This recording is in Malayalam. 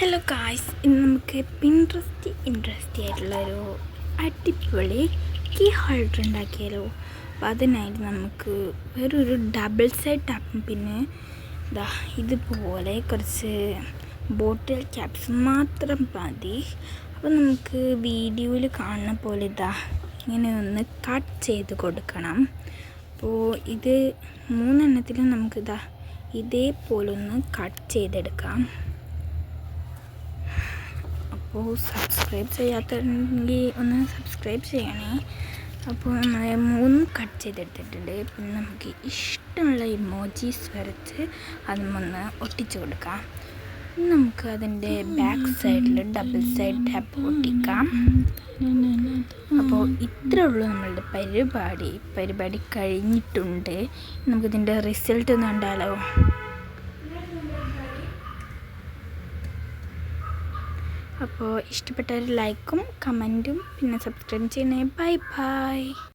ഹലോ ഗായ്സ് ഇന്ന് നമുക്ക് ഇൻട്രസ്റ്റ് ഇൻട്രസ്റ്റി ആയിട്ടുള്ളൊരു അടിപൊളി കീ ഹോൾഡർ ഉണ്ടാക്കിയാലോ. അപ്പം അതിനായിട്ട് നമുക്ക് വേറൊരു ഡബിൾ സൈഡ് ടാപ്പും പിന്നെ ഇതാ ഇതുപോലെ കുറച്ച് ബോട്ടിൽ ക്യാപ്സ് മാത്രം മതി. അപ്പോൾ നമുക്ക് വീഡിയോയിൽ കാണുന്ന പോലെ ഇതാ ഇങ്ങനെ ഒന്ന് കട്ട് ചെയ്ത് കൊടുക്കണം. അപ്പോൾ ഇത് മൂന്നെണ്ണത്തിലും നമുക്കിതാ ഇതേപോലെ ഒന്ന് കട്ട് ചെയ്തെടുക്കാം. അപ്പോൾ സബ്സ്ക്രൈബ് ചെയ്യാത്തതെങ്കിൽ ഒന്ന് സബ്സ്ക്രൈബ് ചെയ്യണേ. അപ്പോൾ നമ്മൾ മൂന്ന് കട്ട് ചെയ്തെടുത്തിട്ടുണ്ട്. പിന്നെ നമുക്ക് ഇഷ്ടമുള്ള ഇമോജീസ് വരച്ച് അതുമൊന്ന് ഒട്ടിച്ചു കൊടുക്കാം. നമുക്ക് അതിന്റെ ബാക്ക് സൈഡിൽ ഡബിൾ സൈഡ് ടാപ്പ് ഒട്ടിക്കാം. അപ്പോൾ ഇത്രേ ഉള്ളൂ നമ്മളുടെ പരിപാടി. പരിപാടി കഴിഞ്ഞിട്ടുണ്ട്. നമുക്കിതിന്റെ റിസൾട്ട് ഒന്ന് കണ്ടാലോ? അപ്പോൾ ഇഷ്ടപ്പെട്ടവർ ലൈക്കും കമന്റും പിന്നെ സബ്സ്ക്രൈബ് ചെയ്യണേ. Bye bye